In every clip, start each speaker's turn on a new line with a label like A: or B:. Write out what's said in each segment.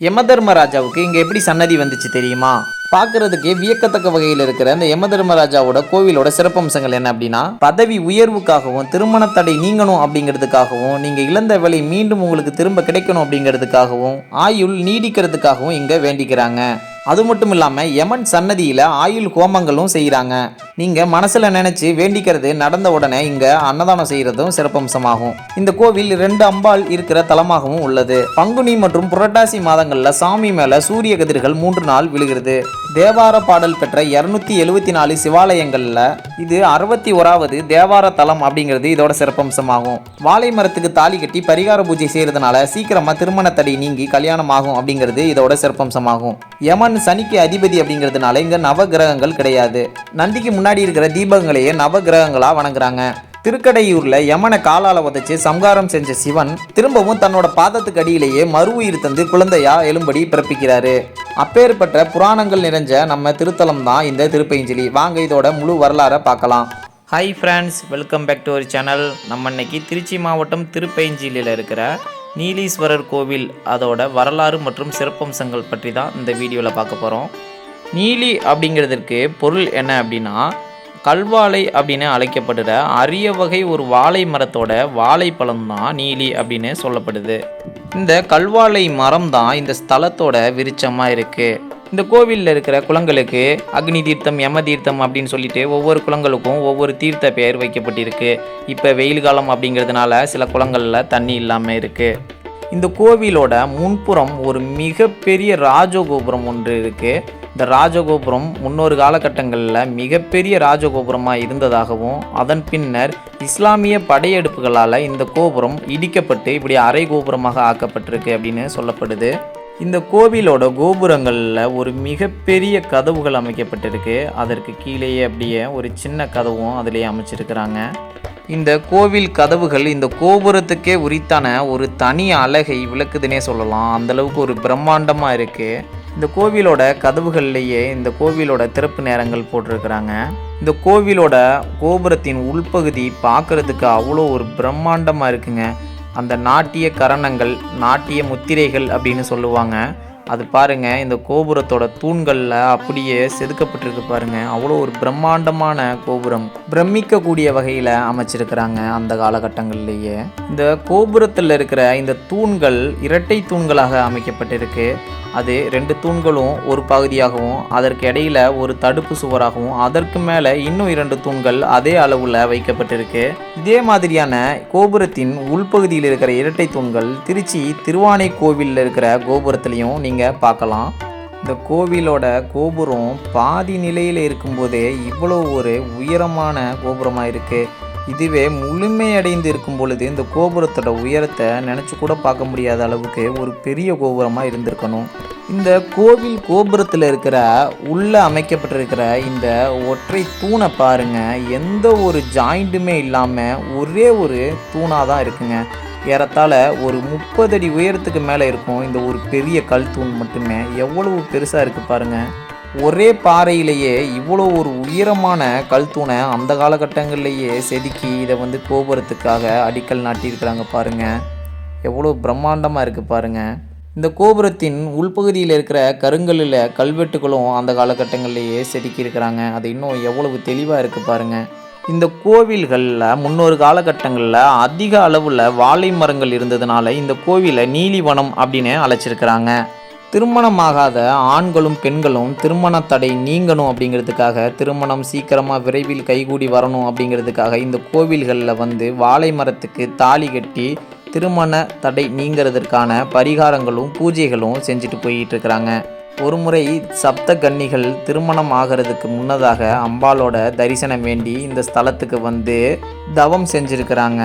A: யமதர்மராஜாவுக்கு இங்கே எப்படி சன்னதி வந்துச்சு தெரியுமா? பார்க்கறதுக்கே வியக்கத்தக்க வகையில் இருக்கிற அந்த யம தர்மராஜாவோட கோவிலோட சிறப்பம்சங்கள் என்ன அப்படின்னா பதவி உயர்வுக்காகவும் திருமண தடை நீங்கணும் அப்படிங்கிறதுக்காகவும் நீங்கள் இழந்த வேலை மீண்டும் உங்களுக்கு திரும்ப கிடைக்கணும் அப்படிங்கிறதுக்காகவும் ஆயுள் நீடிக்கிறதுக்காகவும் இங்கே வேண்டிக்கிறாங்க. அது மட்டும் இல்லாமல் யமன் சன்னதியில் ஆயுள் ஹோமங்களும் செய்கிறாங்க நீங்கள் மனசில் நினச்சி வேண்டிக்கிறது நடந்த உடனே இங்கே அன்னதானம் செய்கிறதும் சிறப்பம்சமாகும். இந்த கோவில் ரெண்டு அம்பாள் இருக்கிற தலமாகவும் உள்ளது. பங்குனி மற்றும் புரட்டாசி மாதங்களில் சாமி மேலே சூரிய கதிர்கள் மூன்று நாள் விழுகிறது. தேவார பாடல் பெற்ற இரநூத்தி எழுபத்தி நாலு சிவாலயங்களில் இது அறுபத்தி ஓராவது தேவார தலம் அப்படிங்கிறது இதோட சிறப்பம்சமாகும். வாழை மரத்துக்கு தாலி கட்டி பரிகார பூஜை செய்கிறதுனால சீக்கிரமாக திருமண நீங்கி கல்யாணம் ஆகும் அப்படிங்கிறது இதோட சிறப்பம்சமாகும். யமன் சனிக்கு அதிபதி அப்படிங்கிறதுனால இங்கே நவ கிரகங்கள் கிடையாது. நந்திக்கு முன்னாடி இருக்கிற தீபங்களையே நவ கிரகங்களாக வணங்குறாங்க. திருக்கடையூரில் யமனை காலால் உதைச்சு சம்காரம் செஞ்ச சிவன் திரும்பவும் தன்னோட பாதத்துக்கு அடியிலேயே மறு உயிர் தந்து குழந்தையா எழும்படி பிறப்பிக்கிறாரு. அப்பேற்பட்ட புராணங்கள் நிறைஞ்ச நம்ம திருத்தலம் தான் இந்த திருப்பைஞ்சலி வாங்க இதோட முழு வரலாறை பார்க்கலாம். Hi friends welcome back to our channel நம்ம இன்னைக்கு திருச்சி மாவட்டம் திருப்பைஞ்சிலியில் இருக்கிற நீலீஸ்வரர் கோவில் அதோட வரலாறு மற்றும் சிறப்பம்சங்கள் பற்றி தான் இந்த வீடியோவில் பார்க்க போகிறோம் நீலி அப்படிங்கிறதுக்கு பொருள் என்ன அப்படின்னா கல்வாழை அப்படின்னு அழைக்கப்படுற அரிய வகை ஒரு வாழை மரத்தோட வாழைப்பழம் தான் நீலி அப்படின்னு சொல்லப்படுது. இந்த கல்வாழை மரம் தான் இந்த ஸ்தலத்தோட விருச்சமாக இருக்குது இந்த கோவிலில் இருக்கிற குளங்களுக்கு அக்னி தீர்த்தம் யம தீர்த்தம் அப்படின்னு சொல்லிட்டு ஒவ்வொரு குளங்களுக்கும் ஒவ்வொரு தீர்த்த பெயர் வைக்கப்பட்டிருக்கு. இப்போ வெயில் காலம் அப்படிங்கிறதுனால சில குளங்களில் தண்ணி இல்லாமல் இருக்குது இந்த கோவிலோட முன்புறம் ஒரு மிகப்பெரிய ராஜகோபுரம் ஒன்று இருக்குது இந்த ராஜகோபுரம் முன்னொரு காலகட்டங்களில் மிகப்பெரிய ராஜகோபுரமாக இருந்ததாகவும் அதன் பின்னர் இஸ்லாமிய படையெடுப்புகளால் இந்த கோபுரம் இடிக்கப்பட்டு இப்படி அரை கோபுரமாக ஆக்கப்பட்டிருக்கு அப்படின்னு சொல்லப்படுது. இந்த கோவிலோட கோபுரங்களில் ஒரு மிகப்பெரிய கதவுகள் அமைக்கப்பட்டிருக்கு. அதற்கு கீழேயே அப்படியே ஒரு சின்ன கதவும் அதிலேயே அமைச்சிருக்கிறாங்க. இந்த கோவில் கதவுகள் இந்த கோபுரத்துக்கே உரித்தான ஒரு தனி அழகை விளக்குதுன்னே சொல்லலாம். அந்தளவுக்கு ஒரு பிரம்மாண்டமாக இருக்குது இந்த கோவிலோட கதவுகள்லேயே இந்த கோவிலோட திறப்பு நேரங்கள் போட்டிருக்கிறாங்க. இந்த கோவிலோட கோபுரத்தின் உள்பகுதி பார்க்கறதுக்கு அவ்வளோ ஒரு பிரம்மாண்டமாக இருக்குங்க. அந்த நாட்டிய கரணங்கள் நாட்டிய முத்திரைகள் அப்படின்னு சொல்லுவாங்க. அது பாருங்கள் இந்த கோபுரத்தோட தூண்களில் அப்படியே செதுக்கப்பட்டிருக்கு பாருங்கள் அவ்வளோ ஒரு பிரம்மாண்டமான கோபுரம். பிரமிக்கக்கூடிய வகையில் அமைச்சிருக்கிறாங்க அந்த காலகட்டங்கள்லேயே. இந்த கோபுரத்தில் இருக்கிற இந்த தூண்கள் இரட்டை தூண்களாக அமைக்கப்பட்டிருக்கு. அது ரெண்டு தூண்களும் ஒரு பகுதியாகவும் அதற்கு இடையில ஒரு தடுப்பு சுவராகவும் அதற்கு மேலே இன்னும் இரண்டு தூண்கள் அதே அளவில் வைக்கப்பட்டிருக்கு. இதே மாதிரியான கோபுரத்தின் உள்பகுதியில் இருக்கிற இரட்டை தூண்கள் திருச்சி திருவானை கோவிலில் இருக்கிற கோபுரத்திலையும் நீங்கள் பார்க்கலாம். இந்த கோவிலோட கோபுரம் பாதி நிலையில் இருக்கும்போதே இவ்வளோ ஒரு உயரமான கோபுரமாக இருக்குது இதுவே முழுமையடைந்து இருக்கும் பொழுது இந்த கோபுரத்தோட உயரத்தை நினச்சி கூட பார்க்க முடியாத அளவுக்கு ஒரு பெரிய கோபுரமாக இருந்திருக்கணும். இந்த கோவில் கோபுரத்தில் இருக்கிற உள்ளே அமைக்கப்பட்டிருக்கிற இந்த ஒற்றை தூணை பாருங்க. எந்த ஒரு ஜாயிண்ட்டுமே இல்லாமல் ஒரே ஒரு தூணாக தான் இருக்குங்க. ஏறத்தாழ ஒரு முப்பது அடி உயரத்துக்கு மேலே இருக்கும் இந்த ஒரு பெரிய கல் தூண் மட்டுமே. எவ்வளவு பெருசாக இருக்குது பாருங்கள் ஒரே பாறையிலேயே இவ்வளோ ஒரு உயரமான கல் தூணை அந்த காலகட்டங்கள்லேயே செதுக்கி இதை வந்து கோபுரத்துக்காக அடிக்கல் நாட்டியிருக்கிறாங்க பாருங்க. எவ்வளோ பிரம்மாண்டமாக இருக்குது பாருங்க. இந்த கோபுரத்தின் உள்பகுதியில் இருக்கிற கருங்கல்லில் கல்வெட்டுகளும் அந்த காலகட்டங்கள்லேயே செதுக்கியிருக்கிறாங்க. அது இன்னும் எவ்வளவு தெளிவாக இருக்குது பாருங்கள் இந்த கோவில்களில் முன்னொரு காலகட்டங்களில் அதிக அளவில் வாழை மரங்கள் இருந்ததுனால இந்த கோவிலை நீலிவனம் அப்படின்னு அழைச்சிருக்கிறாங்க. திருமணமாகாத ஆண்களும் பெண்களும் திருமண தடை நீங்கணும் அப்படிங்கிறதுக்காக திருமணம் சீக்கிரமாக விரைவில் கைகூடி வரணும் அப்படிங்கிறதுக்காக இந்த கோவில்களில் வந்து வாழை மரத்துக்கு தாலி கட்டி திருமண தடை நீங்கிறதுக்கான பரிகாரங்களும் பூஜைகளும் செஞ்சுட்டு போயிட்டு இருக்கிறாங்க. ஒருமுறை சப்த கன்னிகள் திருமணம் ஆகிறதுக்கு முன்னதாக அம்பாளோட தரிசனம் வேண்டி இந்த ஸ்தலத்துக்கு வந்து தவம் செஞ்சிருக்கிறாங்க.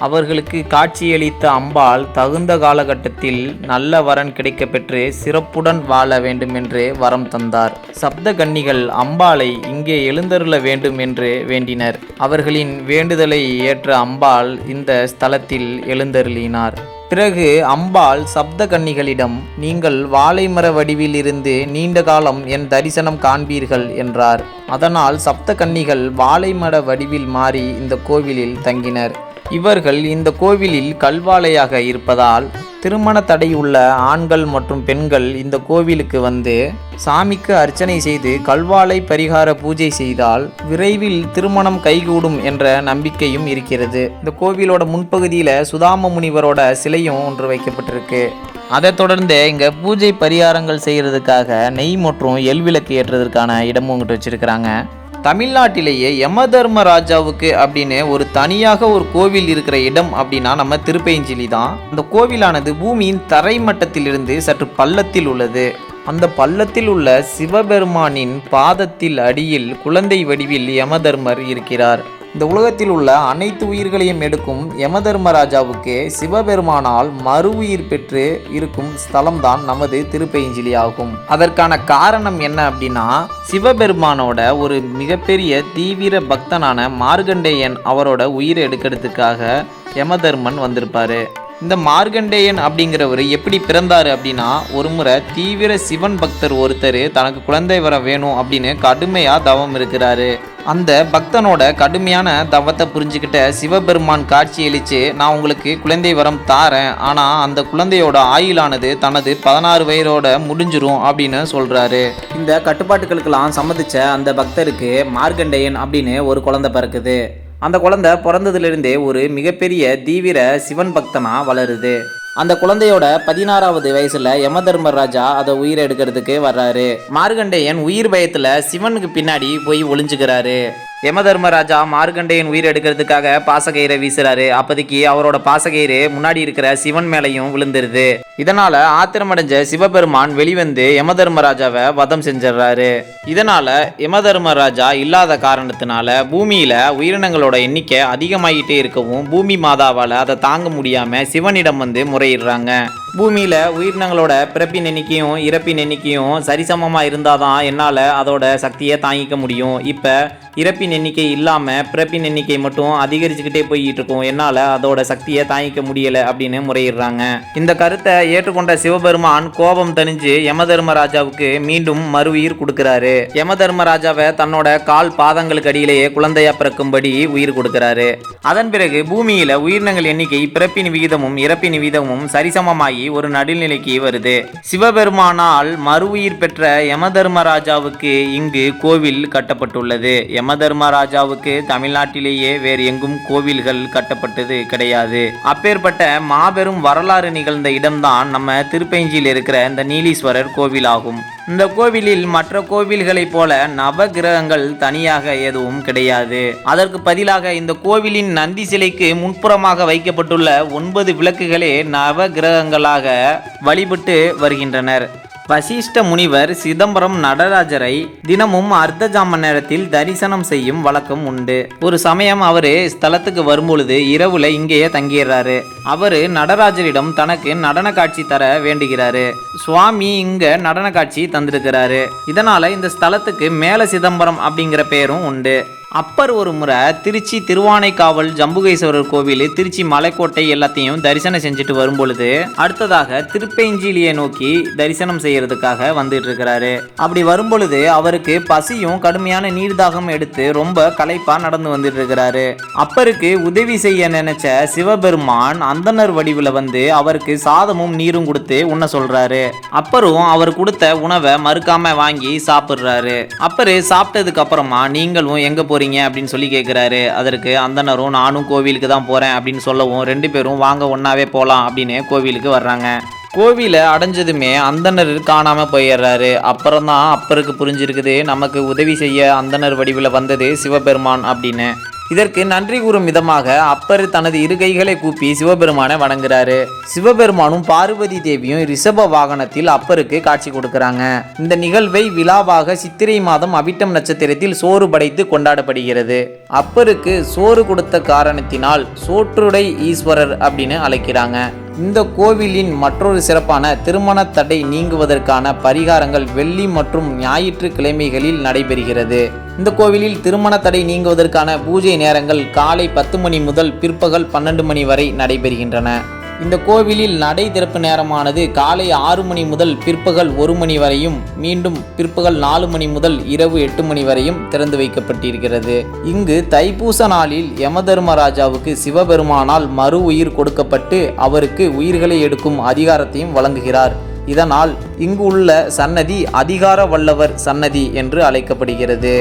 A: அவர்களுக்கு காட்சியளித்த அம்பாள் தகுந்த காலகட்டத்தில் நல்ல வரன் கிடைக்க பெற்று சிறப்புடன் வாழ வேண்டும் என்று வரம் தந்தார். சப்த கன்னிகள் அம்பாளை இங்கே எழுந்தருள வேண்டும் என்று வேண்டினர். அவர்களின் வேண்டுதலை ஏற்ற அம்பாள் இந்த ஸ்தலத்தில் எழுந்தருளினார். பிறகு அம்பாள் சப்த கன்னிகளிடம் நீங்கள் வாழைமர வடிவில் இருந்து நீண்ட காலம் என் தரிசனம் காண்பீர்கள் என்றார். அதனால் சப்த கன்னிகள் வாழைமர வடிவில் மாறி இந்த கோவிலில் தங்கினர். இவர்கள் இந்த கோவிலில் கல்வாலையாக இருப்பதால் திருமண தடை உள்ள ஆண்கள் மற்றும் பெண்கள் இந்த கோவிலுக்கு வந்து சாமிக்கு அர்ச்சனை செய்து கல்வாலை பரிகார பூஜை செய்தால் விரைவில் திருமணம் கைகூடும் என்ற நம்பிக்கையும் இருக்கிறது. இந்த கோவிலோட முன்பகுதியில் சுதாம முனிவரோட சிலையும் ஒன்று வைக்கப்பட்டிருக்கு. அதைத் தொடர்ந்து இங்கே பூஜை பரிகாரங்கள் செய்கிறதுக்காக நெய் மற்றும் எல் விளக்கு ஏற்றுறதுக்கான இடமும் இங்கிட்டு வச்சிருக்கிறாங்க. தமிழ்நாட்டிலேயே யமதர்ம ராஜாவுக்கு அப்படின்னு ஒரு தனியாக ஒரு கோவில் இருக்கிற இடம் அப்படின்னா நம்ம திருப்பைஞ்சிலி தான். அந்த கோவிலானது பூமியின் தரைமட்டத்திலிருந்து சற்று பள்ளத்தில் உள்ளது. அந்த பள்ளத்தில் உள்ள சிவபெருமானின் பாதத்தில் அடியில் குழந்தை வடிவில் யமதர்மர் இருக்கிறார். இந்த உலகத்தில் உள்ள அனைத்து உயிர்களையும் எடுக்கும் யமதர்மராஜாவுக்கு சிவபெருமானால் மறு உயிர் பெற்று இருக்கும் ஸ்தலம்தான் நமது திருப்பைஞ்சிலி ஆகும் அதற்கான காரணம் என்ன அப்படின்னா சிவபெருமானோட ஒரு மிகப்பெரிய தீவிர பக்தனான மார்கண்டேயன் அவரோட உயிரை எடுக்கிறதுக்காக யமதர்மன் வந்திருப்பாரு. இந்த மார்கண்டேயன் அப்படிங்கிறவர் எப்படி பிறந்தாரு அப்படின்னா ஒரு முறை தீவிர சிவன் பக்தர் ஒருத்தர் தனக்கு குழந்தை வர வேணும் அப்படின்னு கடுமையாக தவம் இருக்கிறாரு. அந்த பக்தனோட கடுமையான தவத்தை புரிஞ்சுக்கிட்ட சிவபெருமான் காட்சியளித்து நான் உங்களுக்கு குழந்தை வரம் தாரேன். ஆனால் அந்த குழந்தையோட ஆயுளானது தனது பதினாறு வயதோட முடிஞ்சிரும் அப்படின்னு சொல்கிறாரு இந்த கட்டுப்பாட்டுகளுக்கெல்லாம் சம்மதிச்ச அந்த பக்தருக்கு மார்க்கண்டேயன் அப்படின்னு ஒரு குழந்தை பிறக்குது. அந்த குழந்தை பிறந்ததுலேருந்தே ஒரு மிகப்பெரிய தீவிர சிவன் பக்தனாக வளருது. அந்த குழந்தையோட பதினாறாவது வயசுல யம ராஜா அதை உயிரை எடுக்கிறதுக்கு வர்றாரு. மார்கண்டேயன் உயிர் பயத்துல சிவனுக்கு பின்னாடி போய் ஒளிஞ்சுக்கிறாரு. யமதர்மராஜா மார்கண்டேயன் உயிர் எடுக்கிறதுக்காக பாசகயிறை வீசுறாரு. அப்போதைக்கு அவரோட பாசகயிறு முன்னாடி இருக்கிற சிவன் மேலையும் விழுந்துருது. இதனால ஆத்திரமடைஞ்ச சிவபெருமான் வெளிவந்து யமதர்மராஜாவை வதம் செஞ்சிடுறாரு. இதனால யமதர்மராஜா இல்லாத காரணத்தினால பூமியில உயிரினங்களோட எண்ணிக்கை அதிகமாகிட்டே இருக்கவும் பூமி மாதாவால் அதை தாங்க முடியாம சிவனிடம் வந்து முறையிடுறாங்க. பூமியில் உயிரினங்களோட பிறப்பின் எண்ணிக்கையும் இறப்பின் எண்ணிக்கையும் சரிசமமாக இருந்தால் தான் என்னால் அதோட சக்தியை தாங்கிக்க முடியும். இப்போ இறப்பின் எண்ணிக்கை இல்லாமல் பிறப்பின் எண்ணிக்கை மட்டும் அதிகரிச்சுக்கிட்டே போய்கிட்டு இருக்கும். என்னால் அதோட சக்தியை தாங்கிக்க முடியலை அப்படின்னு முறையிடுறாங்க. இந்த கருத்தை ஏற்றுக்கொண்ட சிவபெருமான் கோபம் தணிஞ்சு யமதர்மராஜாவுக்கு மீண்டும் மறு உயிர் கொடுக்குறாரு கொடுக்கிறாரு. யமதர்மராஜாவை தன்னோட கால் பாதங்களுக்கு அடியிலேயே குழந்தையா பிறக்கும்படி உயிர் கொடுக்குறாரு. அதன் பிறகு பூமியில் உயிரினங்கள் எண்ணிக்கை பிறப்பின் விகிதமும் இறப்பின் விகிதமும் சரிசமமாகி ஒரு நடுநிலைக்கு வருது. சிவபெருமானால் மறு உயிர் பெற்ற யமதர்மராஜாவுக்கு இங்கு கோவில் கட்டப்பட்டுள்ளது. யமதர்மராஜாவுக்கு தமிழ்நாட்டிலேயே வேறு எங்கும் கோவில்கள் கட்டப்பட்டது கிடையாது. அப்பேற்பட்ட மாபெரும் வரலாறு நிகழ்ந்த இடம்தான் நம்ம திருப்பெஞ்சியில் இருக்கிற இந்த நீலீஸ்வரர் கோவிலாகும். இந்த கோவிலில் மற்ற கோவில்களைப் போல நவகிரகங்கள் தனியாக எதுவும் கிடையாது. அதற்கு பதிலாக இந்த கோவிலின் நந்தி சிலைக்கு முன்புறமாக வைக்கப்பட்டுள்ள ஒன்பது விளக்குகளே நவகிரகங்களாக வழிபட்டு வருகின்றனர். வசிஷ்ட முனிவர் சிதம்பரம் நடராஜரை தினமும் அர்த்த ஜாம நேரத்தில் தரிசனம் செய்யும் வழக்கம் உண்டு. ஒரு சமயம் அவரு ஸ்தலத்துக்கு வரும்பொழுது இரவுல இங்கேயே தங்கிடுறாரு. அவரு நடராஜரிடம் தனக்கு நடன காட்சி தர வேண்டுகிறாரு. சுவாமி இங்க நடன காட்சி தந்திருக்கிறாரு. இதனால இந்த ஸ்தலத்துக்கு மேல சிதம்பரம் அப்படிங்கிற பேரும் உண்டு. அப்பர் ஒரு முறை திருச்சி திருவானைக்காவல் ஜம்புகேஸ்வரர் கோவில் திருச்சி மலைக்கோட்டை எல்லாத்தையும் தரிசனம் செஞ்சுட்டு வரும்பொழுது அடுத்ததாக திருப்பெஞ்சிலியை நோக்கி தரிசனம் செய்யறதுக்காக வந்துட்டு இருக்கிறாரு அப்படி வரும்பொழுது அவருக்கு பசியும் கடுமையான நீர்தாகம் எடுத்து ரொம்ப களைப்பா நடந்து வந்துட்டு இருக்கிறாரு அப்பருக்கு உதவி செய்ய நினைச்ச சிவபெருமான் அந்தனர் வடிவில் வந்து அவருக்கு சாதமும் நீரும் கொடுத்து உண்ண சொல்றாரு. அப்பரும் அவர் கொடுத்த உணவை மறுக்காம வாங்கி சாப்பிடுறாரு. அப்பரு சாப்பிட்டதுக்கு அப்புறமா நீங்களும் எங்க போகிறீங்க அப்படின்னு சொல்லி கேட்குறாரு அதற்கு அந்தனரும் நானும் கோவிலுக்கு தான் போகிறேன் அப்படின்னு சொல்லவும் ரெண்டு பேரும் வாங்க ஒன்றாவே போகலாம் அப்படின்னு கோவிலுக்கு வர்றாங்க. கோவிலை அடைஞ்சதுமே அந்தனர் காணாமல் போயிடுறாரு. அப்புறம் தான் அப்பருக்கு புரிஞ்சிருக்குது நமக்கு உதவி செய்ய அந்தனர் வடிவில் வந்தது சிவபெருமான் அப்படின்னு. இதற்கு நன்றி கூறும் விதமாக அப்பர் தனது இரு கைகளை கூப்பி சிவபெருமானை வணங்குறாரு. சிவபெருமானும் பார்வதி தேவியும் ரிஷப வாகனத்தில் அப்பருக்கு காட்சி கொடுக்கறாங்க. இந்த நிகழ்வை விழாவாக சித்திரை மாதம் அவிட்டம் நட்சத்திரத்தில் சோறு படைத்து கொண்டாடப்படுகிறது. அப்பருக்கு சோறு கொடுத்த காரணத்தினால் சோற்றுடை ஈஸ்வரர் அப்படின்னு அழைக்கிறாங்க. இந்த கோவிலின் மற்றொரு சிறப்பான திருமண தடை நீங்குவதற்கான பரிகாரங்கள் வெள்ளி மற்றும் ஞாயிற்று கிழமைகளில் நடைபெறுகிறது. இந்த கோவிலில் திருமண தடை நீங்குவதற்கான பூஜை நேரங்கள் காலை பத்து மணி முதல் பிற்பகல் பன்னெண்டு மணி வரை நடைபெறுகின்றன. இந்த கோவிலில் நடை திறப்பு நேரமானது காலை ஆறு மணி முதல் பிற்பகல் ஒரு மணி வரையும் மீண்டும் பிற்பகல் நாலு மணி முதல் இரவு எட்டு மணி வரையும் திறந்து வைக்கப்பட்டிருக்கிறது. இங்கு தைப்பூச நாளில் யமதர்மராஜாவுக்கு சிவபெருமானால் மறு உயிர் கொடுக்கப்பட்டு அவருக்கு உயிர்களை எடுக்கும் அதிகாரத்தையும் வழங்குகிறார். இதனால் இங்கு உள்ள சன்னதி அதிகார வல்லவர் சன்னதி என்று அழைக்கப்படுகிறது.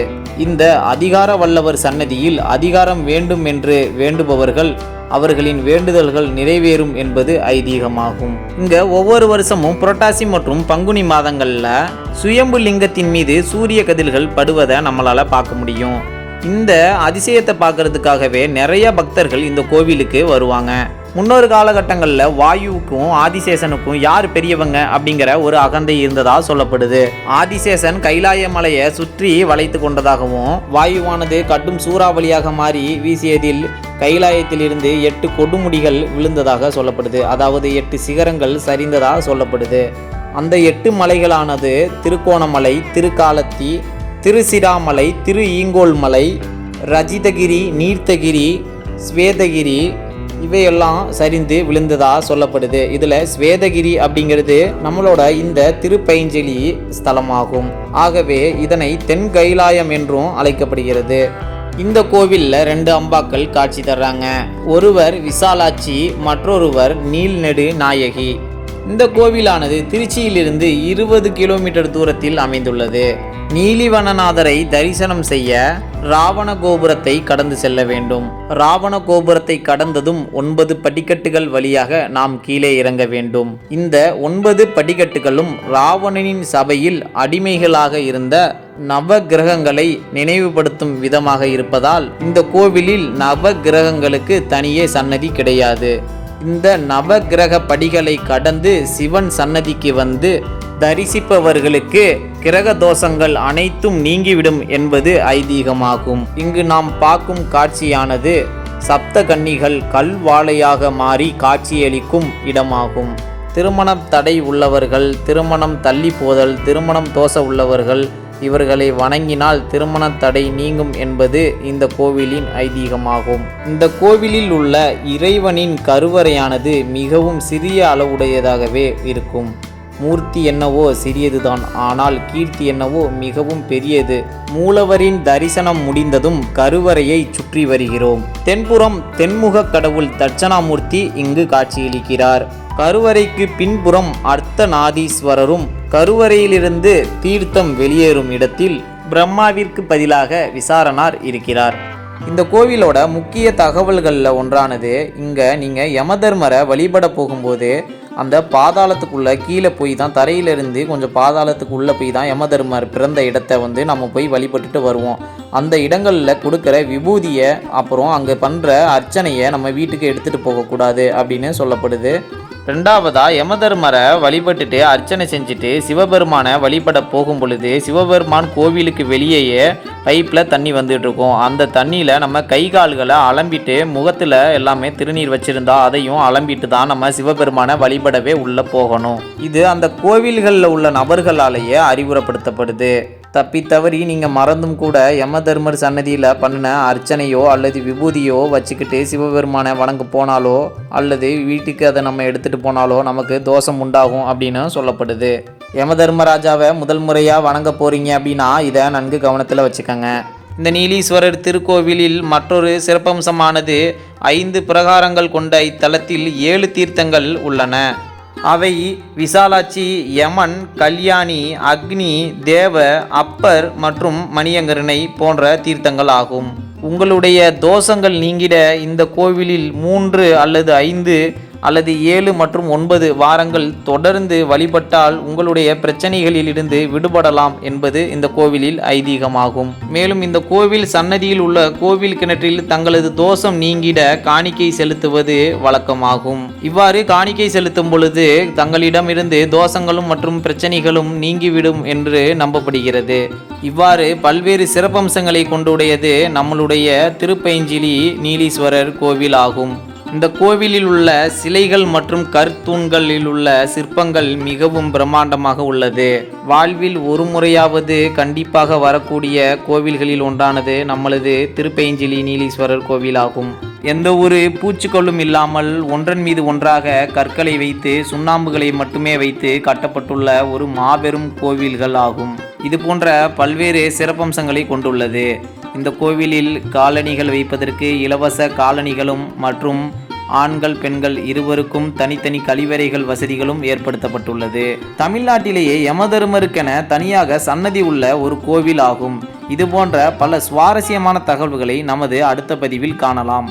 A: இந்த அதிகார வல்லவர் சன்னதியில் அதிகாரம் வேண்டும் என்று வேண்டுபவர்கள் அவர்களின் வேண்டுதல்கள் நிறைவேறும் என்பது ஐதீகமாகும். இங்க ஒவ்வொரு வருஷமும் புரட்டாசி மற்றும் பங்குனி மாதங்கள்ல சுயம்பு லிங்கத்தின் மீது சூரிய கதிர்கள் படுவதை நம்மளால பார்க்க முடியும். இந்த அதிசயத்தை பார்க்கறதுக்காகவே நிறைய பக்தர்கள் இந்த கோவிலுக்கு வருவாங்க. முன்னொரு காலகட்டங்களில் வாயுவுக்கும் ஆதிசேஷனுக்கும் யார் பெரியவங்க அப்படிங்கிற ஒரு அகந்தை இருந்ததாக சொல்லப்படுது. ஆதிசேஷன் கைலாய மலையை சுற்றி வளைத்து கொண்டதாகவும் வாயுவானது கடும் சூறாவளியாக மாறி வீசியதில் கைலாயத்திலிருந்து எட்டு கொடுமுடிகள் விழுந்ததாக சொல்லப்படுது. அதாவது எட்டு சிகரங்கள் சரிந்ததாக சொல்லப்படுது. அந்த எட்டு மலைகளானது திருக்கோணமலை திருக்காலத்தி திருசிராமலை திரு ஈங்கோல் மலை ரஜிதகிரி நீர்த்தகிரி ஸ்வேதகிரி இவையெல்லாம் சரிந்து விழுந்ததா சொல்லப்படுது. இதில் ஸ்வேதகிரி அப்படிங்கிறது நம்மளோட இந்த திருப்பைஞ்சலி ஸ்தலமாகும். ஆகவே இதனை தென் கைலாயம் என்றும் அழைக்கப்படுகிறது. இந்த கோவிலில் ரெண்டு அம்பாக்கள் காட்சி தர்றாங்க. ஒருவர் விசாலாட்சி மற்றொருவர் நீல்நெடு நாயகி. இந்த கோவிலானது திருச்சியிலிருந்து இருபது கிலோமீட்டர் தூரத்தில் அமைந்துள்ளது. நீலிவனநாதரை தரிசனம் செய்ய ராவண கோபுரத்தை கடந்து செல்ல வேண்டும். ராவண கோபுரத்தை கடந்ததும் ஒன்பது படிக்கட்டுகள் வழியாக நாம் கீழே இறங்க வேண்டும். இந்த ஒன்பது படிக்கட்டுகளும் ராவணனின் சபையில் அடிமைகளாக இருந்த நவ கிரகங்களை நினைவுபடுத்தும் விதமாக இருப்பதால் இந்த கோவிலில் நவ கிரகங்களுக்கு தனியே சன்னதி கிடையாது. இந்த நவகிரக படிகளை கடந்து சிவன் சன்னதிக்கு வந்து தரிசிப்பவர்களுக்கு கிரக தோஷங்கள் அனைத்தும் நீங்கிவிடும் என்பது ஐதீகமாகும். இங்கு நாம் பார்க்கும் காட்சியானது சப்த கன்னிகள் கல்வாழையாக மாறி காட்சியளிக்கும் இடமாகும். திருமணம் தடை உள்ளவர்கள் திருமணம் தள்ளி போதல் திருமணம் தோச உள்ளவர்கள் இவர்களை வணங்கினால் திருமண தடை நீங்கும் என்பது இந்த கோவிலின் ஐதீகமாகும். இந்த கோவிலில் உள்ள இறைவனின் கருவறையானது மிகவும் சிறிய அளவுடையதாகவே இருக்கும். மூர்த்தி என்னவோ சிறியதுதான் ஆனால் கீர்த்தி என்னவோ மிகவும் பெரியது. மூலவரின் தரிசனம் முடிந்ததும் கருவறையை சுற்றி வருகிறோம். தென்புறம் தென்முக கடவுள் தட்சணாமூர்த்தி இங்கு காட்சியளிக்கிறார். கருவறைக்கு பின்புறம் அர்த்தநாதீஸ்வரரும் கருவறையிலிருந்து தீர்த்தம் வெளியேறும் இடத்தில் பிரம்மாவிற்கு பதிலாக விசாரணார் இருக்கிறார். இந்த கோவிலோட முக்கிய தகவல்களில் ஒன்றானது இங்கே நீங்கள் யமதர்மரை வழிபட போகும்போது அந்த பாதாளத்துக்குள்ளே கீழே போய் தான் தரையிலிருந்து கொஞ்சம் பாதாளத்துக்குள்ளே போய் தான் யமதர்மர் பிறந்த இடத்த வந்து நம்ம போய் வழிபட்டுட்டு வருவோம். அந்த இடங்களில் கொடுக்குற விபூதியை அப்புறம் அங்கே பண்ணுற அர்ச்சனையை நம்ம வீட்டுக்கு எடுத்துகிட்டு போகக்கூடாது அப்படின்னு சொல்லப்படுது. ரெண்டாவதாக யமதர்மரை வழிபட்டுட்டு அர்ச்சனை செஞ்சுட்டு சிவபெருமானை வழிபட போகும் பொழுது சிவபெருமான் கோவிலுக்கு வெளியேயே பைப்பில் தண்ணி வந்துட்டு இருக்கும் அந்த தண்ணியில் நம்ம கை கால்களை அலம்பிட்டு முகத்தில் எல்லாமே திருநீர் வச்சுருந்தா அதையும் அலம்பிட்டு தான் நம்ம சிவபெருமானை வழிபடவே உள்ளே போகணும். இது அந்த கோவில்களில் உள்ள நபர்களாலேயே அறிவுரைப்படுத்தப்படுது தப்பி தவறி நீங்கள் மறந்தும் கூட யமதர்மர் சன்னதியில் பண்ணின அர்ச்சனையோ அல்லது விபூதியோ வச்சுக்கிட்டு சிவபெருமானை வணங்க போனாலோ அல்லது வீட்டுக்கு அதை நம்ம எடுத்துகிட்டு போனாலோ நமக்கு தோஷம் உண்டாகும் அப்படின்னு சொல்லப்படுது. யமதர்மராஜாவை முதல் முறையாக வணங்க போகிறீங்க அப்படின்னா இதை நன்கு கவனத்தில் வச்சுக்கோங்க. இந்த நீலீஸ்வரர் திருக்கோவிலில் மற்றொரு சிறப்பம்சமானது ஐந்து பிரகாரங்கள் கொண்ட இத்தலத்தில் ஏழு தீர்த்தங்கள் உள்ளன. அவை விசாலாட்சி யமன் கல்யாணி அக்னி தேவ அப்பர் மற்றும் மணியங்கரனை போன்ற தீர்த்தங்கள் ஆகும் உங்களுடைய தோஷங்கள் நீங்கிட இந்த கோவிலில் மூன்று அல்லது ஐந்து அல்லது ஏழு மற்றும் ஒன்பது வாரங்கள் தொடர்ந்து வழிபட்டால் உங்களுடைய பிரச்சனைகளிலிருந்து விடுபடலாம் என்பது இந்த கோவிலில் ஐதீகமாகும். மேலும் இந்த கோவில் சன்னதியில் உள்ள கோவில் கிணற்றில் தங்களது தோஷம் நீங்கிட காணிக்கை செலுத்துவது வழக்கமாகும். இவ்வாறு காணிக்கை செலுத்தும் பொழுது தங்களிடமிருந்து தோஷங்களும் மற்றும் பிரச்சனைகளும் நீங்கிவிடும் என்று நம்பப்படுகிறது. இவ்வாறு பல்வேறு சிறப்பம்சங்களை கொண்டுடையது நம்மளுடைய திருப்பைஞ்சிலி நீலீஸ்வரர் கோவில் ஆகும் இந்த கோவிலில் உள்ள சிலைகள் மற்றும் கற்தூண்களில் உள்ள சிற்பங்கள் மிகவும் பிரம்மாண்டமாக உள்ளது. வாழ்வில் ஒரு முறையாவது கண்டிப்பாக வரக்கூடிய கோவில்களில் ஒன்றானது நம்மளது திருப்பைஞ்சிலி நீலீஸ்வரர் கோவிலாகும். எந்த ஒரு பூச்சிக்கொல்லும் இல்லாமல் ஒன்றன் மீது ஒன்றாக கற்களை வைத்து சுண்ணாம்புகளை மட்டுமே வைத்து கட்டப்பட்டுள்ள ஒரு மாபெரும் கோவில்கள் ஆகும். இது போன்ற பல்வேறு சிறப்பம்சங்களை கொண்டுள்ளது. இந்த கோவிலில் காலணிகள் வைப்பதற்கு இலவச காலணிகளும் மற்றும் ஆண்கள் பெண்கள் இருவருக்கும் தனித்தனி கழிவறைகள் வசதிகளும் ஏற்படுத்தப்பட்டுள்ளது. தமிழ்நாட்டிலேயே யமதர்மருக்கென தனியாக சன்னதி உள்ள ஒரு கோவில் ஆகும். இது போன்ற பல சுவாரஸ்யமான தகவல்களை நமது அடுத்த பதிவில் காணலாம்.